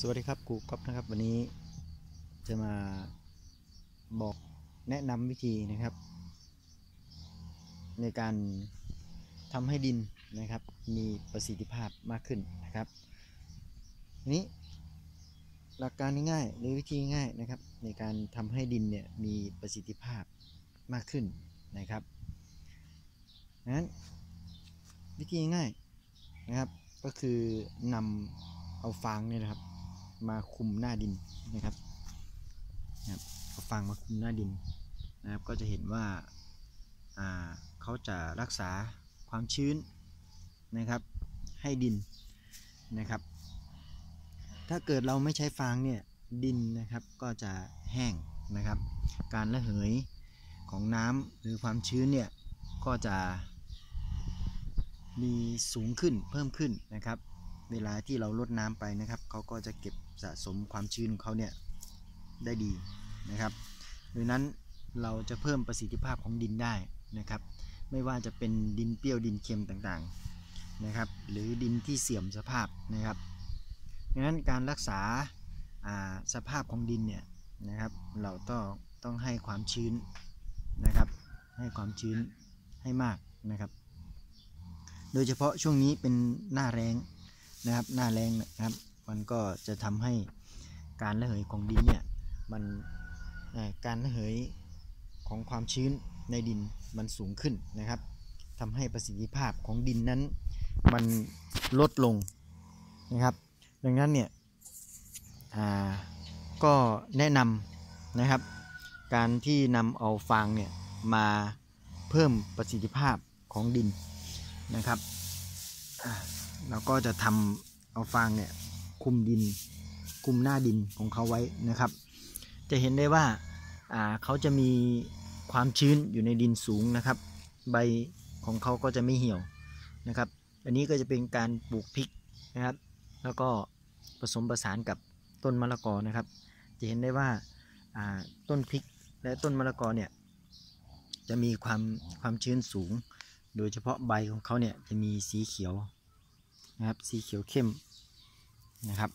สวัสดีครับครูก๊อฟนะครับ วันนี้จะมาบอกแนะนำวิธีนะครับ ในการทำให้ดินนะครับ มีประสิทธิภาพมากขึ้นนะครับทีนี้หลักการง่ายๆหรือวิธีง่ายนะครับ ในการทำให้ดินเนี่ยมีประสิทธิภาพมากขึ้นนะครับนั้นวิธีง่ายนะครับก็คือนำเอาฟางเนี่ยนะครับ มาคุมหน้าดินนะครับนะครับเอาฟางมาคุมหน้าดินนะครับก็จะเห็นว่าอ่าเขาจะรักษาความชื้นนะครับให้ดินนะครับ ถ้าเกิดเราไม่ใช้ฟางเนี่ยดินนะครับก็จะแห้งนะครับ การระเหยของน้ำหรือความชื้นเนี่ยก็จะมีสูงขึ้นเพิ่มขึ้นนะครับ เวลาที่เราลดน้ำไปนะครับเขาก็จะเก็บสะสมความชื้นของเขาเนี่ยได้ดีนะครับดังนั้นเราจะเพิ่มประสิทธิภาพของดินได้นะครับ ไม่ว่าจะเป็นดินเปรี้ยวดินเค็มต่างๆนะครับ หรือดินที่เสื่อมสภาพนะครับดังนั้นการรักษาสภาพของดินเนี่ยนะครับ เราต้องต้องให้ความชื้นนะครับ ให้ความชื้นให้มากนะครับ โดยเฉพาะช่วงนี้เป็นหน้าแรง นะครับ หน้าแรงนะครับ มันก็จะทำให้การระเหยของดินเนี่ยมันการระเหยของความชื้นในดินมันสูงขึ้นนะครับทำให้ประสิทธิภาพของดินนั้น มันลดลงนะครับ ดังนั้นเนี่ยก็แนะนำนะครับ การที่นำเอาฟางเนี่ยมาเพิ่มประสิทธิภาพของดินนะครับ เราก็จะทำเอาฟางเนี่ยคุมดิน คุมหน้าดินของเขาไว้นะครับ จะเห็นได้ว่าเขาจะมีความชื้นอยู่ในดินสูงนะครับ ใบของเขาก็จะไม่เหี่ยวนะครับ อันนี้ก็จะเป็นการปลูกพริกนะครับ แล้วก็ผสมประสานกับต้นมะละกอนะครับ จะเห็นได้ว่าต้นพริกและต้นมะละกอเนี่ยจะมีความความชื้นสูง โดยเฉพาะใบของเขาเนี่ยจะมีสีเขียว นะครับสีเขียวเข้มนะครับ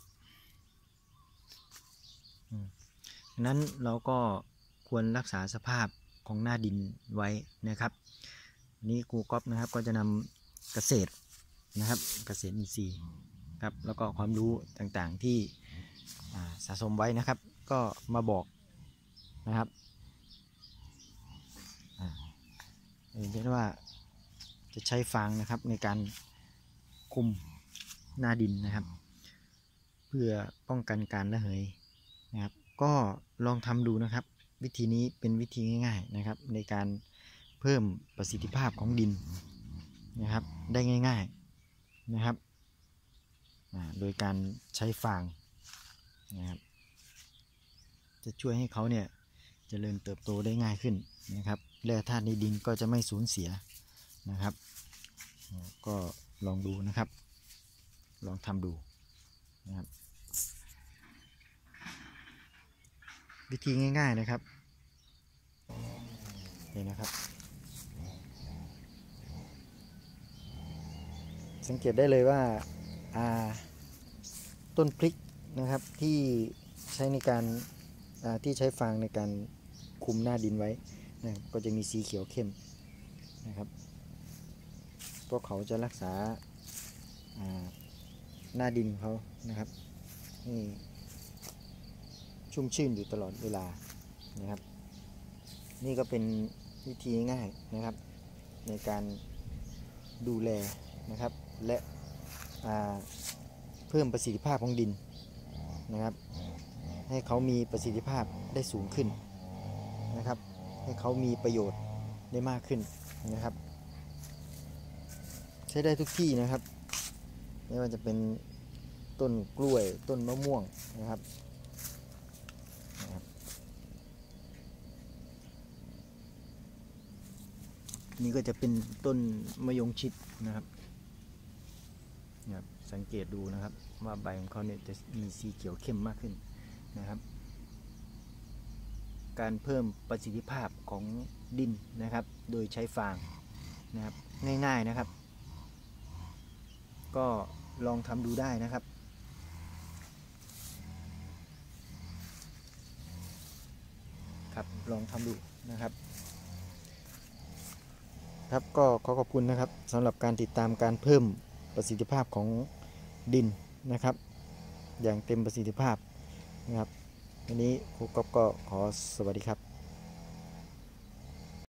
ดังนั้นเราก็ควรรักษาสภาพของหน้าดินไว้นะครับนี้ครูก๊อฟนะครับก็จะนำเกษตรนะครับเกษตรอินทรีย์ครับแล้วก็ความรู้ต่างๆที่สะสมไว้นะครับ ก็มาบอกนะครับเห็นได้ว่าจะใช้ฟางนะครับในการคุม หน้าดินนะครับ เพื่อป้องกันการระเหยนะครับ ก็ลองทำดูนะครับ วิธีนี้เป็นวิธีง่าย ๆนะครับ ในการเพิ่มประสิทธิภาพของดินนะครับ ได้ง่าย ๆนะครับโดยการใช้ฟางนะครับ จะช่วยให้เขาเนี่ยจเจริญเติบโตได้ง่ายขึ้นนะครับแร่ธาตุในดินก็จะไม่สูญเสียนะครับ ก็ลองดูนะครับ ลองทำดูนะครับ วิธีง่าย ๆนะครับนี่นะครับ สังเกตได้เลยว่าต้นพริกนะครับที่ใช้ในการที่ใช้ฟางในการคุมหน้าดินไว้นะก็จะมีสีเขียวเข้มนะครับ พวกเขาจะรักษา หน้าดินเขานะครับนี่ชุ่มชื่นอยู่ตลอดเวลานะครับ นี่ก็เป็นวิธีง่ายนะครับ ในการดูแลนะครับ และเพิ่มประสิทธิภาพของดินนะครับ ให้เขามีประสิทธิภาพได้สูงขึ้นนะครับ ให้เขามีประโยชน์ได้มากขึ้นนะครับ ใช้ได้ทุกที่นะครับ ไม่ว่าจะเป็นต้นกล้วยต้นมะม่วงนะครับนี่ก็จะเป็นต้นมะยงชิดนะครับนะครับ สังเกตดูนะครับ ว่าใบของเขาเนี่ยจะมีสีเขียวเข้มมากขึ้นนะครับ การเพิ่มประสิทธิภาพของดินนะครับ โดยใช้ฟางนะครับง่ายๆนะครับ ก็ ลองทำดูได้นะครับ ครับลองทำดูนะครับ ครับก็ขอขอบคุณนะครับสำหรับการติดตามการเพิ่มประสิทธิภาพของดินนะครับ อย่างเต็มประสิทธิภาพนะครับวันนี้ครูก๊อฟก็ขอสวัสดีครับ